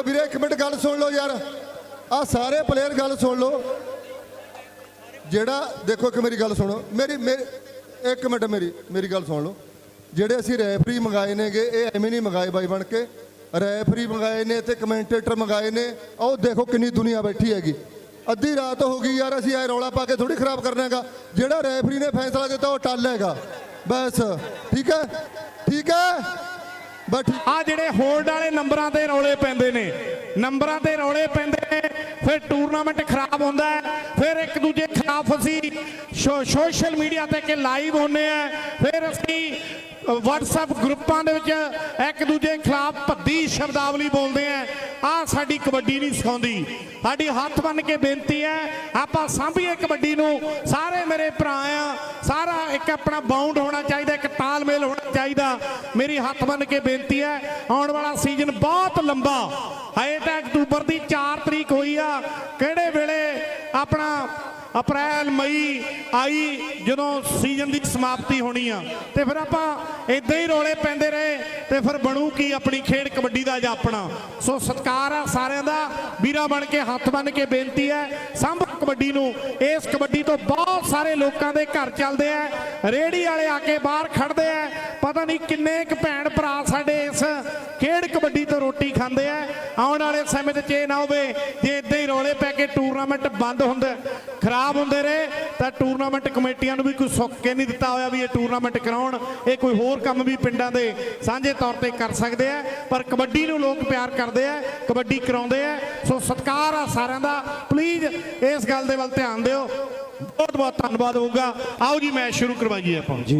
ਉਹ ਵੀਰੇ, ਇੱਕ ਮਿੰਟ ਗੱਲ ਸੁਣ ਲਓ ਯਾਰ। ਆ ਸਾਰੇ ਪਲੇਅਰ ਗੱਲ ਸੁਣ ਲਓ। ਜਿਹੜਾ, ਦੇਖੋ ਇੱਕ ਮੇਰੀ ਗੱਲ ਸੁਣੋ। ਮੇਰੀ ਮੇਰੀ, ਇੱਕ ਮਿੰਟ ਮੇਰੀ ਮੇਰੀ ਗੱਲ ਸੁਣ ਲਓ। ਜਿਹੜੇ ਅਸੀਂ ਰੈਫਰੀ ਮੰਗਾਏ ਨੇਗੇ, ਇਹ ਐਵੇਂ ਨਹੀਂ ਮੰਗਾਏ ਬਾਈ ਬਣ ਕੇ। ਰੈਫਰੀ ਮੰਗਾਏ ਨੇ ਤੇ ਕਮੈਂਟੇਟਰ ਮੰਗਾਏ ਨੇ। ਉਹ ਦੇਖੋ ਕਿੰਨੀ ਦੁਨੀਆ ਬੈਠੀ ਹੈਗੀ। ਅੱਧੀ ਰਾਤ ਹੋ ਗਈ ਯਾਰ, ਅਸੀਂ ਐ ਰੌਲਾ ਪਾ ਕੇ ਥੋੜੀ ਖਰਾਬ ਕਰਨਾ ਹੈਗਾ। ਜਿਹੜਾ ਰੈਫਰੀ ਨੇ ਫੈਸਲਾ ਦਿੱਤਾ, ਉਹ ਟੱਲ ਹੈਗਾ। ਬਸ। ਠੀਕ ਹੈ? ਠੀਕ ਹੈ? ਆ ਜਿਹੜੇ ਹੋਲਡ ਵਾਲੇ ਨੰਬਰਾਂ ਤੇ ਰੌਲੇ ਪੈਂਦੇ ਨੇ, ਨੰਬਰਾਂ ਤੇ ਰੌਲੇ ਪੈਂਦੇ ਨੇ, ਫਿਰ ਟੂਰਨਾਮੈਂਟ ਖਰਾਬ ਹੁੰਦਾ ਫਿਰ ਇੱਕ ਦੂਜੇ ਖਿਲਾਫ ਅਸੀਂ ਸੋ- ਸੋਸ਼ਲ ਮੀਡੀਆ ਤੇ ਕਿ ਲਾਈਵ ਹੁੰਨੇ ਆ ਫਿਰ ਅਸੀਂ WhatsApp ਗਰੁੱਪਾਂ ਦੇ ਵਿੱਚ ਇੱਕ ਦੂਜੇ ਖਿਲਾਫ ਭੱਦੀ ਸ਼ਬਦਾਵਲੀ ਬੋਲਦੇ ਆ। ਆ ਸਾਡੀ ਕਬੱਡੀ ਨਹੀਂ ਸਿਖਾਉਂਦੀ। ਸਾਡੀ ਹੱਥ ਬੰਨ ਕੇ ਬੇਨਤੀ ਹੈ, ਆਪਾਂ ਸਾਂਭੀਏ ਕਬੱਡੀ ਨੂੰ। ਸਾਰੇ ਮੇਰੇ ਭਰਾ ਆ, ਸਾਰਾ ਇੱਕ ਆਪਣਾ ਬਾਉਂਡ ਹੋਣਾ ਚਾਹੀਦਾ, ਇੱਕ ਤਾਲਮੇਲ ਹੋਣਾ ਚਾਹੀਦਾ। ਮੇਰੀ ਹੱਥ ਬੰਨ ਕੇ ਬੇਨਤੀ ਹੈ, ਆਉਣ ਵਾਲਾ ਸੀਜ਼ਨ ਬਹੁਤ ਲੰਬਾ। ਹਜੇ ਤਾਂ ਅਕਤੂਬਰ ਦੀ 4 ਤਰੀਕ ਹੋਈ ਆ। ਕਿਹੜੇ ਵੇਲੇ ਆਪਣਾ ਅਪ੍ਰੈਲ, ਮਈ ਆਈ ਜਦੋਂ ਸੀਜ਼ਨ ਦੀ ਸਮਾਪਤੀ ਹੋਣੀ ਆ। ਤੇ ਫਿਰ ਆਪਾਂ ਇਦਾਂ ਹੀ ਰੋਲੇ ਪੈਂਦੇ ਰਹੇ ਤੇ ਫਿਰ ਬਣੂ ਕੀ ਆਪਣੀ ਖੇਡ ਕਬੱਡੀ ਦਾ ਜਾਂ ਆਪਣਾ। ਸੋ ਸਤਿਕਾਰ ਆ ਸਾਰਿਆਂ ਦਾ, ਵੀਰਾ ਬਣ ਕੇ, ਹੱਥ ਬੰਨ ਕੇ ਬੇਨਤੀ ਹੈ, ਸੰਭ ਕਬੱਡੀ ਨੂੰ। ਇਸ ਕਬੱਡੀ ਤੋਂ ਬਹੁਤ ਸਾਰੇ ਲੋਕਾਂ ਦੇ ਘਰ ਚੱਲਦੇ ਆ ਰੇੜੀ ਵਾਲੇ ਆ ਕੇ ਬਾਹਰ ਖੜਦੇ ਆ। ਪਤਾ ਨਹੀਂ ਕਿੰਨੇ ਕੁ ਭੈਣ ਭਰਾ ਸਾਡੇ ਰੋਟੀ ਖਾਂਦੇ ਆ। ਆਉਣ ਵਾਲੇ ਸਮੇਂ 'ਚ ਇਹ ਨਾ ਹੋਵੇ ਜੇ ਇਦਾਂ ਹੀ ਰੋਲੇ ਪੈ ਕੇ ਟੂਰਨਾਮੈਂਟ ਬੰਦ ਹੁੰਦਾ, ਖਰਾਬ ਹੁੰਦੇ ਰਹੇ, ਤਾਂ ਟੂਰਨਾਮੈਂਟ ਕਮੇਟੀਆਂ ਨੂੰ ਵੀ ਕੋਈ ਸੁੱਕ ਕੇ ਨਹੀਂ ਦਿੱਤਾ ਹੋਇਆ ਵੀ ਇਹ ਟੂਰਨਾਮੈਂਟ ਕਰਾਉਣ। ਇਹ ਕੋਈ ਹੋਰ ਕੰਮ ਵੀ ਪਿੰਡਾਂ ਦੇ ਸਾਂਝੇ ਤੌਰ ਤੇ ਕਰ ਸਕਦੇ ਆ। ਪਰ ਕਬੱਡੀ ਨੂੰ ਲੋਕ ਪਿਆਰ ਕਰਦੇ ਆ, ਕਬੱਡੀ ਕਰਾਉਂਦੇ ਆ। ਸੋ ਸਤਿਕਾਰ ਆ ਸਾਰਿਆਂ ਦਾ। ਪਲੀਜ਼ ਇਸ ਗੱਲ ਦੇ ਵੱਲ ਧਿਆਨ ਦਿਓ। ਬਹੁਤ ਬਹੁਤ ਧੰਨਵਾਦ ਹੋਊਗਾ। ਆਓ ਜੀ, ਮੈਚ ਸ਼ੁਰੂ ਕਰਵਾਈਏ ਆਪਾਂ। ਜੀ।